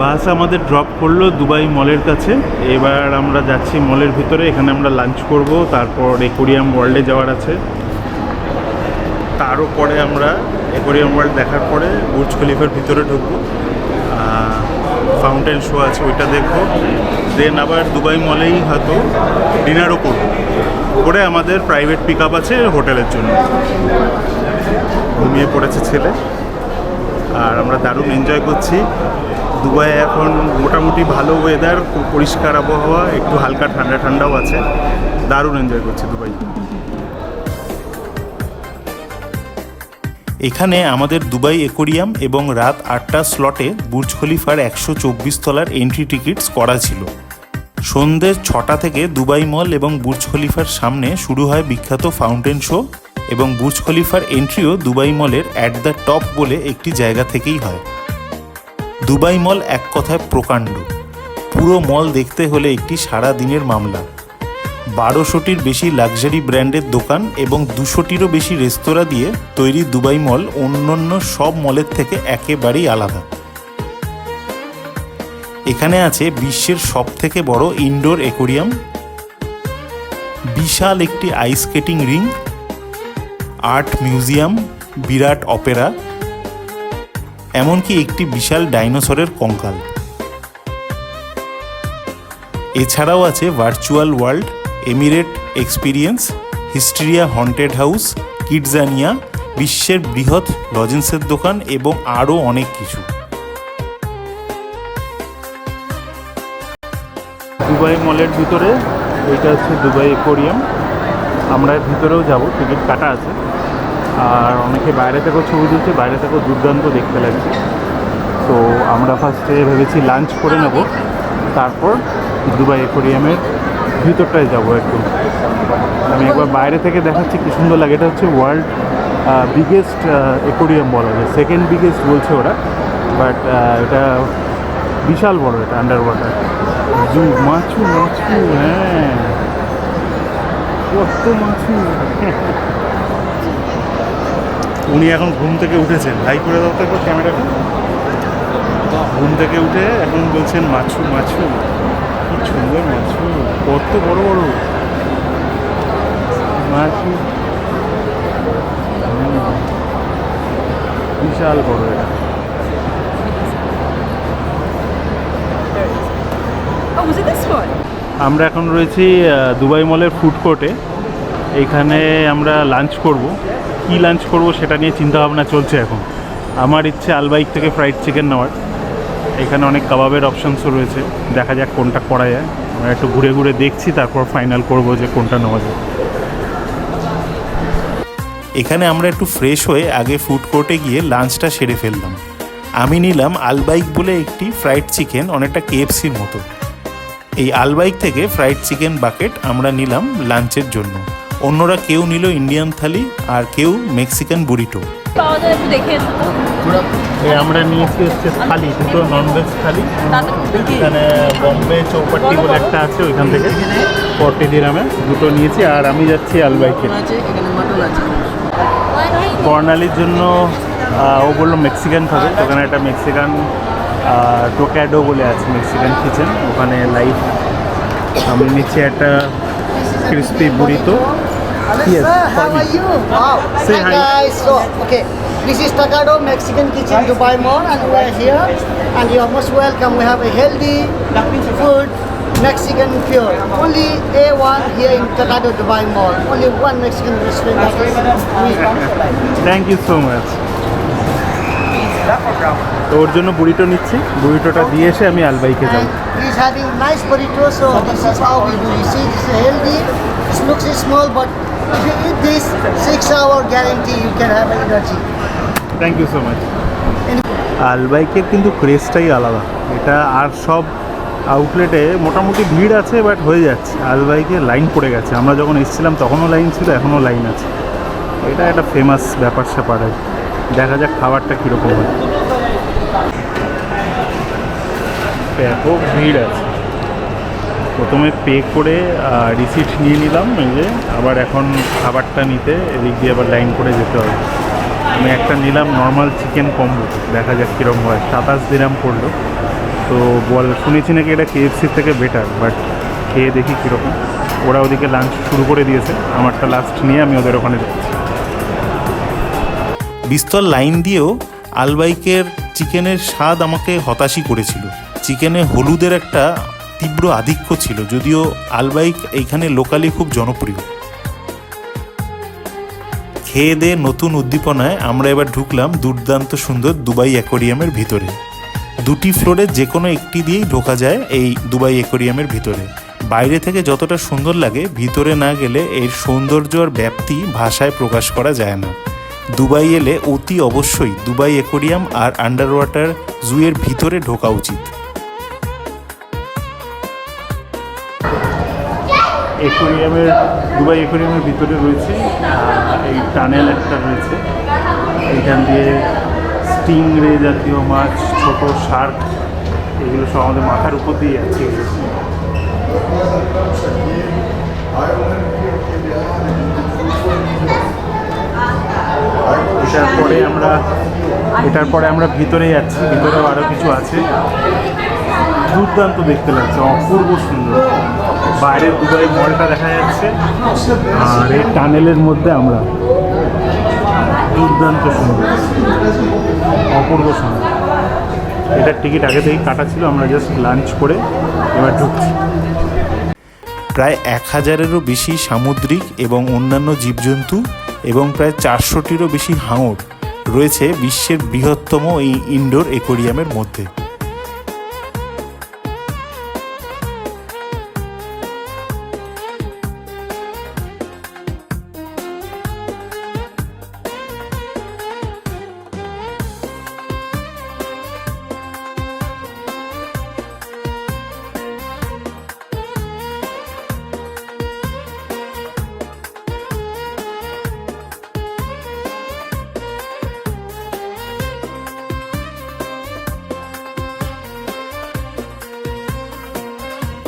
বাস আমাদের ড্রপ করল দুবাই মলের কাছে। এবার আমরা যাচ্ছি মলের ভিতরে, এখানে আমরা লাঞ্চ করব, তারপর একুরিয়াম ওয়ার্ল্ডে যাওয়ার আছে। তারও পরে আমরা একুরিয়াম ওয়ার্ল্ড দেখার পরে বুর্জ খলিফার ভিতরে ঢুকবো। ফাউন্টেন শো আছে, ওইটা দেখব। দেন আবার দুবাই মলেই হয়তো ডিনারও করব। করে আমাদের প্রাইভেট পিক আপ আছে হোটেলের জন্য। ঘুমিয়ে পড়েছে ছেলে। আর আমরা দারুণ এনজয় করছি। দুবাই এখন মোটামুটি ভালো ওয়েদার পরিষ্কার আবহাওয়া, একটু হালকা ঠান্ডা ঠান্ডাও আছে। দারুণ এনজয় করছি দুবাই। এখানে আমাদের দুবাই একোরিয়াম এবং রাত আটটা স্লটে বুর্জ খলিফার একশো চব্বিশ তলার এন্ট্রি টিকিটস করা ছিল। সন্ধ্যে ছটা থেকে দুবাই মল এবং বুর্জ খলিফার সামনে শুরু হয় বিখ্যাত ফাউন্টেন শো এবং বুর্জ খলিফার এন্ট্রিও দুবাই মলের অ্যাট দ্য টপ বলে একটি জায়গা থেকেই হয়। দুবাই মল এক কথায় প্রকাণ্ড। পুরো মল দেখতে হলে একটি সারা দিনের মামলা। বারোশোটির বেশি লাক্সারি ব্র্যান্ডের দোকান এবং দুশোটিরও বেশি রেস্তোরাঁ দিয়ে তৈরি দুবাই মল অন্যান্য সব মলের থেকে একেবারেই আলাদা। এখানে আছে বিশ্বের সব থেকে বড় ইনডোর অ্যাকোরিয়াম বিশাল একটি ice skating rink, art museum, বিরাট অপেরা এমনকি একটি বিশাল ডাইনোসরের কঙ্কাল। এছাড়াও আছে virtual world, Emirate experience, Hysteria haunted house, KidZania, বিশ্বের বৃহৎ লজেন্সের দোকান এবং আরও অনেক কিছু। দুবাই মলের ভিতরে, এটা হচ্ছে দুবাই একুরিয়াম। আমরা ভিতরেও যাব, টিকিট কাটা আছে। আর অনেকে বাইরে থেকেও ছবি তুলছে, বাইরে থেকেও দুর্দান্ত দেখতে লাগছে। তো আমরা ফার্স্টে ভেবেছি লাঞ্চ করে নেব। তারপর দুবাই একুরিয়ামের ভিতরটায় যাব একটু। আমি একবার বাইরে থেকে দেখাচ্ছি কী সুন্দর লাগে। এটা হচ্ছে ওয়ার্ল্ড বিগেস্ট একুরিয়াম বলা যায়। সেকেন্ড বিগেস্ট বলছে ওরা। বাট এটা বিশাল বড় এটা আন্ডার ওয়াটার জু, মাছু মাছু হ্যাঁ। কত মাছু। উনি এখন ঘুম থেকে উঠেছেন। হাই করে দাও তো একবার ক্যামেরাটা। ঘুম থেকে উঠে এখন বলছেন মাছু মাছু কি সুন্দর মাছু কত বড় বড়। মাছু। বিশাল বড় এটা। Oh? আমরা এখন রয়েছি দুবাই মলের ফুড কোর্টে। এইখানে আমরা লাঞ্চ করব। কি লাঞ্চ করব সেটা নিয়ে চিন্তা ভাবনা চলছে এখন। আমার ইচ্ছে আলবাইক থেকে ফ্রাইড চিকেন নেওয়ার। এখানে অনেক কাবাবের অপশানসও রয়েছে। দেখা যাক কোনটা করা যায়। আমরা একটু ঘুরে ঘুরে দেখছি, তারপর ফাইনাল করব যে কোনটা নেওয়া যায়। এখানে আমরা একটু ফ্রেশ হয়ে আগে ফুড কোর্টে গিয়ে লাঞ্চটা সেরে ফেললাম। আমি নিলাম আলবাইক বলে একটি ফ্রাইড চিকেন অনেকটা কেএফসির মতো। এই আলবাইক থেকে ফ্রাইড চিকেন বাকেট আমরা নিলাম লাঞ্চের জন্য। অন্যরা কেউ নিল ইন্ডিয়ান থালি আর কেউ মেক্সিকান বুরিটো। পাওয়া যায় একটু দেখে এসো তো। এই আমরা নিয়েছি হচ্ছে থালি দুটো ননভেজ থালি। এখানে বম্বে চৌপাট্টি বলে একটা আছে ওইখান থেকে। ফর্টি দিরামে দুটো নিয়েছি আর আমি যাচ্ছি আলবাইকে কর্নালির জন্য ও বলল মেক্সিকান খাবে। তো ওখানে একটা মেক্সিকান টোক্যাডো বলে আছে মেক্সিকান কিচেন ওখানে লাইভ আমি নিচ্ছি একটা crispy burrito Yes, Sir, how are you? Wow. Say hi. guys. So, okay. This is Takado Mexican Kitchen Dubai Mall and we're here and you're most welcome. We have a healthy food, Mexican pure. Only A1 here in Takado Dubai Mall. Only one Mexican restaurant that is we. Thank you so much তো ওর জন্য বুড়িটো নিচ্ছি বুড়িটোটা দিয়ে এসে আমি আলবাইকে যাব And he's having nice burrito, so this is how we do. You see, it's healthy. It looks small, but if you eat this, six hour guarantee you can have energy. Thank you so much আলবাইকের কিন্তু ক্রেজটাই আলাদা। এটা আর সব আউটলেটে মোটামুটি ভিড় আছে but হয়ে যাচ্ছে। আলবাইকে লাইন পড়ে গেছে। আমরা যখন এসেছিলাম তখনও লাইন ছিল এখনও লাইন আছে। এটা একটা ফেমাস ব্যাপার স্যাপার। দেখা যাক খাবারটা কীরকম হয়। ব্যাপক ভিড় আছে। প্রথমে পে করে রিসিপ্ট নিয়ে নিলাম, এই যে, আবার এখন খাবারটা নিতে এদিক দিয়ে আবার লাইন করে যেতে হবে। আমি একটা নিলাম নর্মাল চিকেন কম্বো দেখা যাক কীরকম হয়। সাতাশ দিরাম পড়ল। তো বল, শুনেছি নাকি এটা কেএফসির থেকে বেটার বাট খেয়ে দেখি কীরকম। ওরা ওদিকে লাঞ্চ শুরু করে দিয়েছে। আমারটা লাস্ট নিয়ে আমি ওদের ওখানে যাচ্ছি। বিস্তর লাইন দিয়েও আলবাইকের চিকেনের স্বাদ আমাকে হতাশই করেছিল। চিকেনে হলুদের একটা তীব্র আধিক্য ছিল, যদিও আলবাইক এইখানে লোকালি খুব জনপ্রিয়। খেয়ে নতুন উদ্দীপনায় আমরা এবার ঢুকলাম দুর্দান্ত সুন্দর দুবাই অ্যাকোরিয়ামের ভিতরে। দুটি ফ্লোরে যে কোনো একটি দিয়েই ঢোকা যায় এই দুবাই অ্যাকোরিয়ামের ভিতরে। বাইরে থেকে যতটা সুন্দর লাগে, ভিতরে না গেলে এর সৌন্দর্য আর ব্যাপ্তি ভাষায় প্রকাশ করা যায় না। দুবাই এলে অতি অবশ্যই দুবাই অ্যাকোরিয়াম আর আন্ডার ওয়াটার জুয়ের ভিতরে ঢোকা উচিত। একুরিয়ামের, দুবাই একুরিয়ামের ভিতরে রয়েছে এই টানেল একটা রয়েছে। এইখান দিয়ে স্টিং রে জাতীয় মাছ, ছোট শার্ক, এগুলো সব আমাদের মাথার উপর দিয়ে যাচ্ছে। এটার পরে আমরা, এটার পরে আমরা ভিতরে যাচ্ছি, ভিতরেও আরও কিছু আছে। দুর্দান্ত দেখতে লাগছে, অপূর্ব সুন্দর। বাইরে দুবাই মলটা দেখা যাচ্ছে। আর এই টানেলের মধ্যে আমরা দুর্দান্ত সুন্দর, অপূর্ব সুন্দর। এটার টিকিট আগে থেকেই কাটা ছিল, আমরা জাস্ট লাঞ্চ করে এবার ঢুকছি। প্রায় এক হাজারেরও বেশি সামুদ্রিক এবং অন্যান্য জীবজন্তু এবং প্রায় চারশোটিরও বেশি হাঙর রয়েছে বিশ্বের বৃহত্তম এই ইনডোর একোরিয়ামের মধ্যে।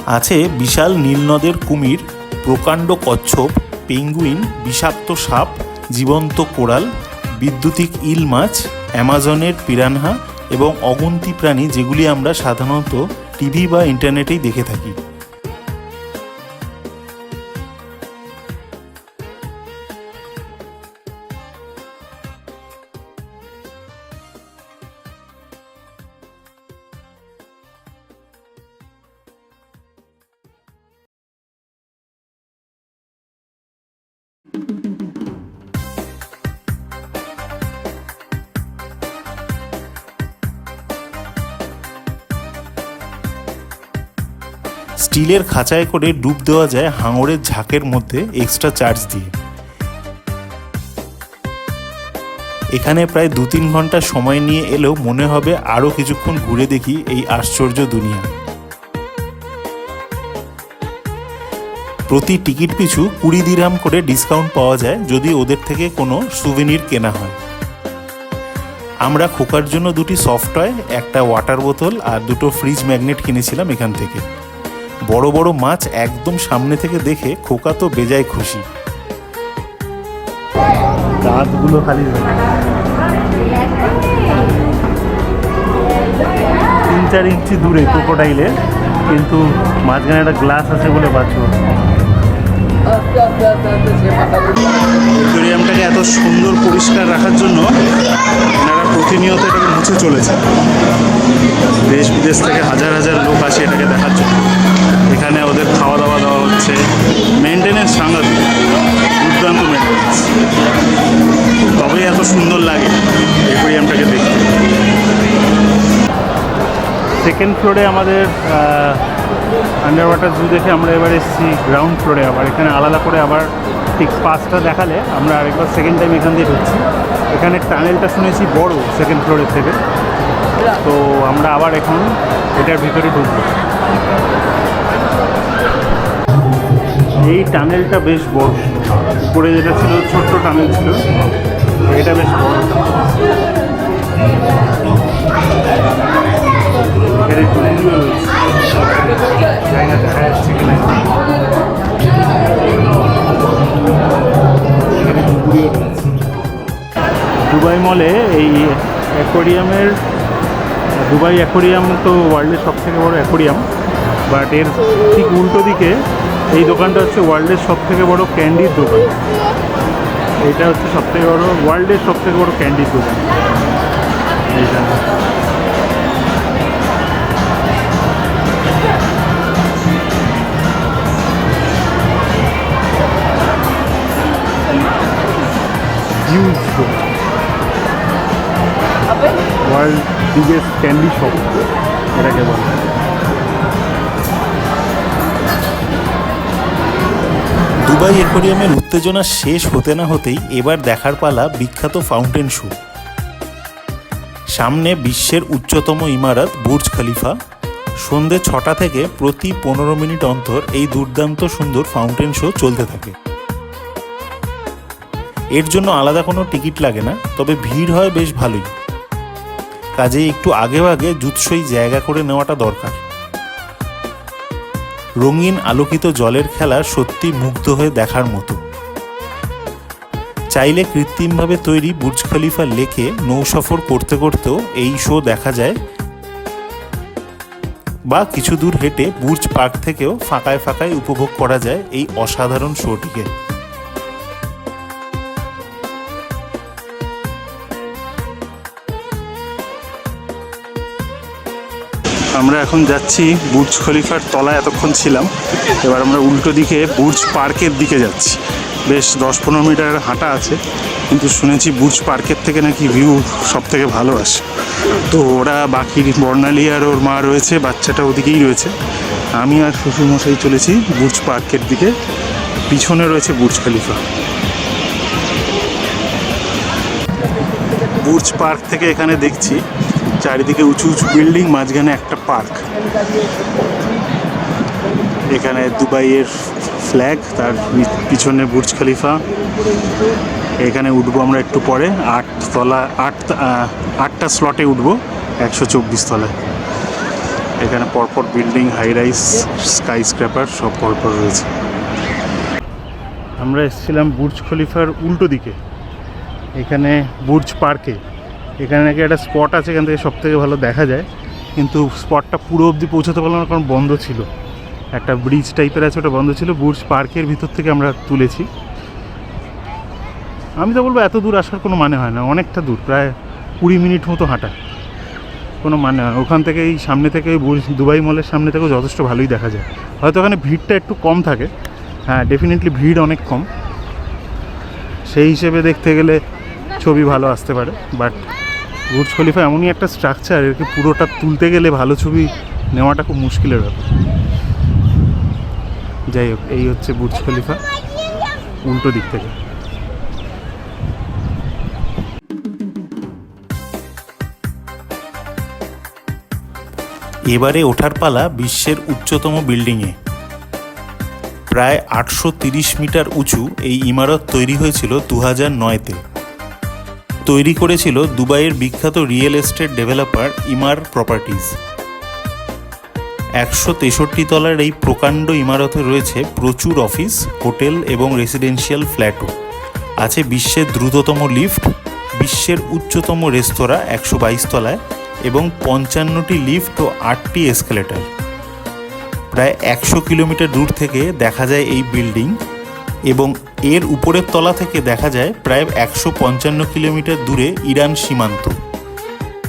আছে বিশাল নীলনদের কুমির, প্রকাণ্ড কচ্ছপ, পেঙ্গুইন, বিষাক্ত সাপ, জীবন্ত কোরাল, বিদ্যুতিক ইল মাছ, অ্যামাজনের পিরানহা এবং অগুন্তি প্রাণী যেগুলি আমরা সাধারণত টিভি বা ইন্টারনেটেই দেখে থাকি। স্টিলের খাঁচায় করে ডুব দেওয়া যায় হাঙরের ঝাঁকের মধ্যে এক্সট্রা চার্জ দিয়ে। এখানে প্রায় দু তিন ঘণ্টা সময় নিয়ে এলেও মনে হবে আরও কিছুক্ষণ ঘুরে দেখি এই আশ্চর্য দুনিয়া। প্রতি টিকিট পিছু কুড়ি দিরহাম করে ডিসকাউন্ট পাওয়া যায় যদি ওদের থেকে কোনো সুভিনির কেনা হয়। আমরা খোকার জন্য দুটি সফট টয় একটা ওয়াটার বোতল আর দুটো ফ্রিজ ম্যাগনেট কিনেছিলাম এখান থেকে। বড় বড় মাছ একদম সামনে থেকে দেখে খোকা তো বেজায় খুশি। দাঁতগুলো খালি তিন চার ইঞ্চি দূরে ক্রোকোডাইলে কিন্তু মাঝখানে একটা গ্লাস আছে বলে বাঁচবো অ্যাকোরিয়ামটাকে এত সুন্দর পরিষ্কার রাখার জন্য এনারা প্রতিনিয়ত এটাকে মুছে চলেছে দেশ বিদেশ থেকে হাজার হাজার লোক আসে এটাকে দেখার জন্য। এখানে ওদের খাওয়া দাওয়া দেওয়া হচ্ছে। মেনটেনেন্স সাংঘাতিক। দুর্দান্ত মেনটেনেন্স তবেই এত সুন্দর লাগে অ্যাকোরিয়ামটাকে দেখতে। সেকেন্ড ফ্লোরে আমাদের আন্ডার ওয়াটার জু দেখে আমরা এবার এসেছি গ্রাউন্ড ফ্লোরে আবার। এখানে আলাদা করে আবার ঠিক পাঁচটা দেখালে আমরা আরেকবার সেকেন্ড টাইম এখান দিয়ে ঢুকছি। এখানে টানেলটা শুনেছি বড় সেকেন্ড ফ্লোরের থেকে। তো আমরা আবার এখন এটার ভিতরে ঢুকবো। এই টানেলটা বেশ বড়। উপরে যেটা ছিল, ছোট্ট টানেল ছিল। এটা বেশ বড়। দুবাই মলে এই অ্যাকোরিয়ামের দুবাই অ্যাকোরিয়াম তো ওয়ার্ল্ডের সব থেকে বড় অ্যাকোরিয়াম বাট এর ঠিক উল্টো দিকে এই দোকানটা হচ্ছে ওয়ার্ল্ডের সবথেকে বড় ক্যান্ডির দোকান। এটা হচ্ছে সবথেকে বড়, ওয়ার্ল্ডের সবথেকে বড় ক্যান্ডির দোকান। ক্যান্ডি শপ, এটাকে বলে। দুবাই অ্যাকোরিয়ামের উত্তেজনা শেষ হতে না হতেই এবার দেখার পালা বিখ্যাত ফাউন্টেন শো। সামনে বিশ্বের উচ্চতম ইমারত বুর্জ খলিফা। সন্ধে ছটা থেকে প্রতি পনেরো মিনিট অন্তর এই দুর্দান্ত সুন্দর ফাউন্টেন শো চলতে থাকে। এর জন্য আলাদা কোনো টিকিট লাগে না, তবে ভিড় হয় বেশ ভালোই। কাজেই একটু আগে আগে জুৎসই জায়গা করে নেওয়াটা দরকার। রঙিন আলোকিত জলের খেলা সত্যি মুগ্ধ হয়ে দেখার মতো। চাইলে কৃত্রিমভাবে তৈরি বুর্জ খলিফা লেকে নৌসফর করতে করতেও এই শো দেখা যায়। বা কিছু দূর হেঁটে বুর্জ পার্ক থেকেও ফাঁকায় ফাঁকায় উপভোগ করা যায় এই অসাধারণ শোটিকে। আমরা এখন যাচ্ছি বুর্জ খলিফার তলায় এতক্ষণ ছিলাম। এবার আমরা উল্টো দিকে বুর্জ পার্কের দিকে যাচ্ছি। বেশ দশ পনেরো মিটার হাঁটা আছে, কিন্তু শুনেছি বুর্জ পার্কের থেকে নাকি ভিউ সব থেকে ভালো আসে। তো ওরা বাকি বর্ণালী আর ওর মা রয়েছে, বাচ্চাটা ওদিকেই রয়েছে। আমি আর শ্বশুরমশাই চলেছি বুর্জ পার্কের দিকে। পিছনে রয়েছে বুর্জ খলিফা। বুর্জ পার্ক থেকে এখানে দেখছি চারিদিকে উঁচু উঁচু বিল্ডিং, মাঝখানে একটা পার্ক। এখানে দুবাইয়ের ফ্ল্যাগ, তার পিছনে বুর্জ খলিফা। এখানে উঠবো আমরা একটু পরে, আট তলা, আট আটটা স্লটে উঠবো, একশো চব্বিশ তলায়। এখানে পরপর building, high rise skyscraper সব পরপর রয়েছে। আমরা এসেছিলাম বুর্জ খলিফার উল্টো দিকে। এখানে বুর্জ পার্কে। এখানে নাকি একটা স্পট আছে, এখান থেকে সব থেকে ভালো দেখা যায়। কিন্তু স্পটটা পুরো অবধি পৌঁছাতে পারলাম না, কারণ বন্ধ ছিল। একটা ব্রিজ টাইপের আছে, ওটা বন্ধ ছিল। বুর্জ পার্কের ভিতর থেকে আমরা তুলেছি। আমি তো বলব, এত দূর আসার কোনো মানে হয় না। অনেকটা দূর, প্রায় কুড়ি মিনিট মতো হাঁটা। কোনো মানে হয় ওখান থেকে এই সামনে থেকে বুর্জ দুবাই মলের সামনে থেকেও যথেষ্ট ভালোই দেখা যায়। হয়তো ওখানে ভিড়টা একটু কম থাকে। হ্যাঁ ডেফিনেটলি ভিড় অনেক কম। সেই হিসেবে দেখতে গেলে ছবি ভালো আসতে পারে বাট বুর্জ খলিফা এমনই একটা স্ট্রাকচার এরকে পুরোটা তুলতে গেলে ভালো ছবি নেওয়াটা খুব মুশকিলের ব্যাপার। যাই হোক, এই হচ্ছে বুর্জ খলিফা, উল্টো দিক থেকে। এবারে ওঠার পালা বিশ্বের উচ্চতম বিল্ডিংয়ে। প্রায় আটশো মিটার উঁচু এই ইমারত তৈরি হয়েছিল দু হাজার নয়তে। তৈরি করেছিল দুবাইয়ের বিখ্যাত real estate developer Emaar properties একশো তেষট্টি তলার এই প্রকাণ্ড ইমারতে রয়েছে প্রচুর অফিস, হোটেল এবং রেসিডেন্সিয়াল ফ্ল্যাটও। আছে বিশ্বের দ্রুততম লিফট, বিশ্বের উচ্চতম রেস্তোরাঁ একশো বাইশ তলায় এবং পঞ্চান্নটি লিফট ও আটটি এসকেলেটর। প্রায় একশো কিলোমিটার দূর থেকে দেখা যায় এই বিল্ডিং। এবং এর উপরের তলা থেকে দেখা যায় প্রায় একশো পঞ্চান্ন কিলোমিটার দূরে ইরান সীমান্ত।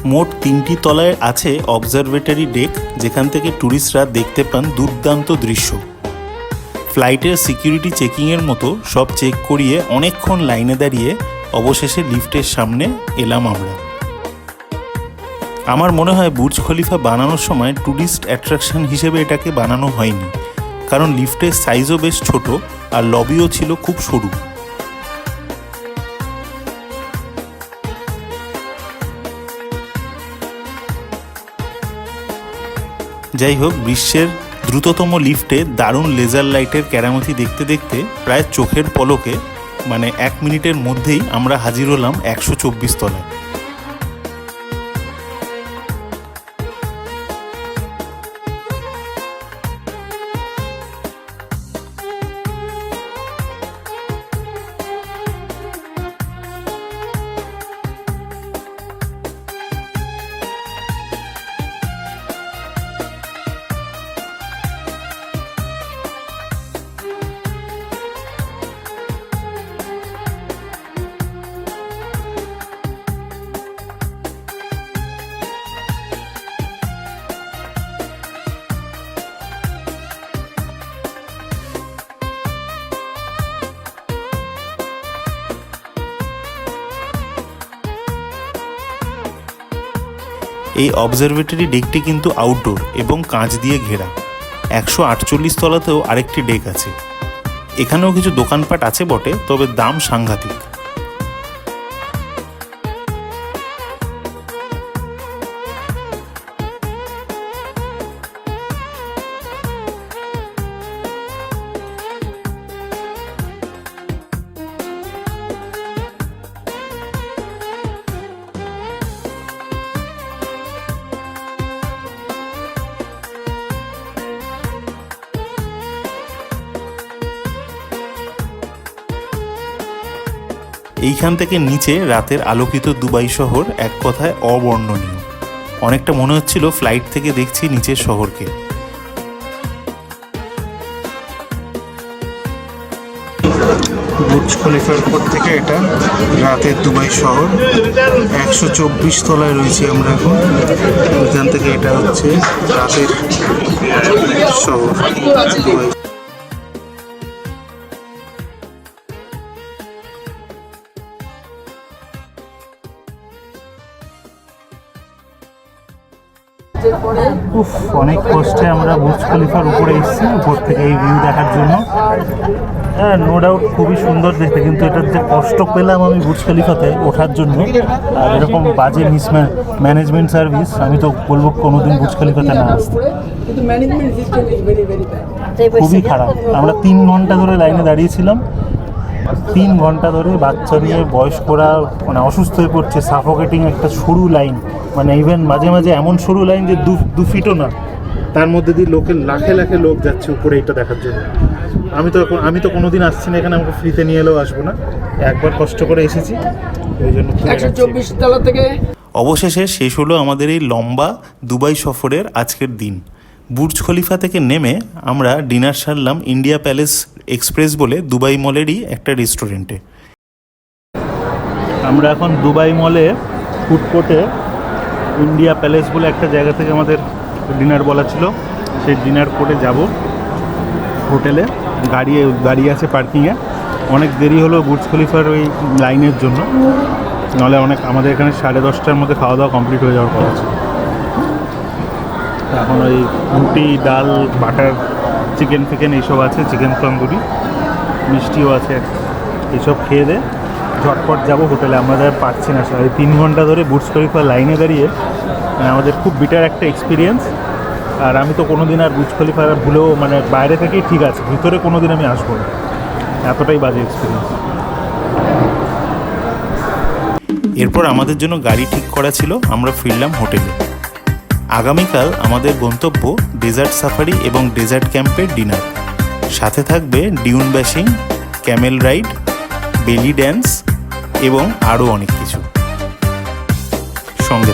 মোট তিনটি তলায় আছে অবজারভেটরি ডেক যেখান থেকে ট্যুরিস্টরা দেখতে পান দুর্দান্ত দৃশ্য। ফ্লাইটের সিকিউরিটি চেকিংয়ের মতো সব চেক করিয়ে অনেকক্ষণ লাইনে দাঁড়িয়ে অবশেষে লিফটের সামনে এলাম আমরা। আমার মনে হয় বুর্জ খলিফা বানানোর সময় ট্যুরিস্ট অ্যাট্রাকশন হিসেবে এটাকে বানানো হয়নি। কারণ লিফটের সাইজও বেশ ছোট আর লবিও ছিল খুব সরু। যাই হোক বিশ্বের দ্রুততম লিফটে দারুণ লেজার লাইটের কেরামতি দেখতে দেখতে প্রায় চোখের পলকে মানে এক মিনিটের মধ্যেই আমরা হাজির হলাম একশো চব্বিশ তলায়। এই অবজারভেটরি ডেকটি কিন্তু আউটডোর এবং কাঁচ দিয়ে ঘেরা। একশো আটচল্লিশ তলাতেও আরেকটি ডেক আছে। এখানেও কিছু দোকানপাট আছে বটে, তবে দাম সাংঘাতিক। এইখান থেকে নিচে রাতের আলোকিত দুবাই শহর এক কথায় অবর্ণনীয়। অনেকটা মনে হচ্ছিল ফ্লাইট থেকে দেখছি নিচের শহরকে। বুর্জ খলিফার থেকে এটা রাতের দুবাই শহর। একশো চব্বিশ তলায় রয়েছি আমরা এখন। এখান থেকে এটা হচ্ছে রাতের শহর, দুবাই উফ অনেক কষ্টে আমরা বুর্জ খলিফার উপরে এসেছি উপর থেকে এই ভিউ দেখার জন্য। হ্যাঁ নো ডাউট খুবই সুন্দর দেখতে কিন্তু এটার যে কষ্ট পেলাম আমি বুর্জ খলিফাতে ওঠার জন্য আর এরকম বাজে মিস ম্যানেজমেন্ট সার্ভিস আমি তো বলব কোনোদিন বুর্জ খলিফাতে না আসতে। কিন্তু management system is very very bad খুবই খারাপ। আমরা তিন ঘণ্টা ধরে লাইনে দাঁড়িয়েছিলাম তিন ঘণ্টা ধরে বাচ্চা নিয়ে বয়স্করা মানে অসুস্থ হয়ে পড়ছে সাফোকেটিং একটা সরু লাইন মানে ইভেন মাঝে মাঝে এমন সরু লাইন যে দু দু ফিটও না। তার মধ্যে দিয়ে লোকের লাখে লাখে লোক যাচ্ছে উপরে এটা দেখার জন্য। আমি তো এখন আমি তো কোনোদিন আসছি না এখানে আমাকে ফ্রিতে নিয়ে এলেও আসব না। একবার কষ্ট করে এসেছি ওই জন্য একশো চব্বিশ তলা থেকে অবশেষে শেষ হলো আমাদের এই লম্বা দুবাই সফরের আজকের দিন। বুর্জ খলিফা থেকে নেমে আমরা ডিনার সারলাম ইন্ডিয়া প্যালেস এক্সপ্রেস বলে দুবাই মলেরই একটা রেস্টুরেন্টে। আমরা এখন দুবাই মলে ফুড কোর্টে ইন্ডিয়া প্যালেস বলে একটা জায়গা থেকে আমাদের ডিনার বলা ছিল। সেই ডিনার কোর্টে যাব। হোটেলে গাড়ি গাড়ি আছে পার্কিংয়ে। অনেক দেরি হলো বুর্জ খলিফার ওই লাইনের জন্য। নাহলে অনেক আমাদের এখানে সাড়ে দশটার মধ্যে খাওয়া দাওয়া কমপ্লিট হয়ে যাওয়ার কথা ছিল। এখন ওই রুটি, ডাল, বাটার, চিকেন ফিকেন এইসব আছে, চিকেন তন্দুরি, মিষ্টিও আছে। এইসব খেয়ে দে, ঝটপট যাব হোটেলে। আমরা যারা পাচ্ছি না এই তিন ঘণ্টা ধরে বুর্জ খলিফা লাইনে দাঁড়িয়ে মানে আমাদের খুব বিটার একটা এক্সপিরিয়েন্স আর আমি তো কোনো দিন আর বুর্জ খলিফা ভুলেও মানে বাইরে থেকেই ঠিক আছে। ভিতরে কোনো দিন আমি আসব না। এতটাই বাজে এক্সপিরিয়েন্স এরপর আমাদের জন্য গাড়ি ঠিক করা ছিল। আমরা ফিরলাম হোটেলে। আগামীকাল আমাদের গন্তব্য ডেজার্ট সাফারি এবং ডেজার্ট ক্যাম্পের ডিনার সাথে থাকবে dune bashing camel ride belly dance এবং আরও অনেক কিছু। সঙ্গে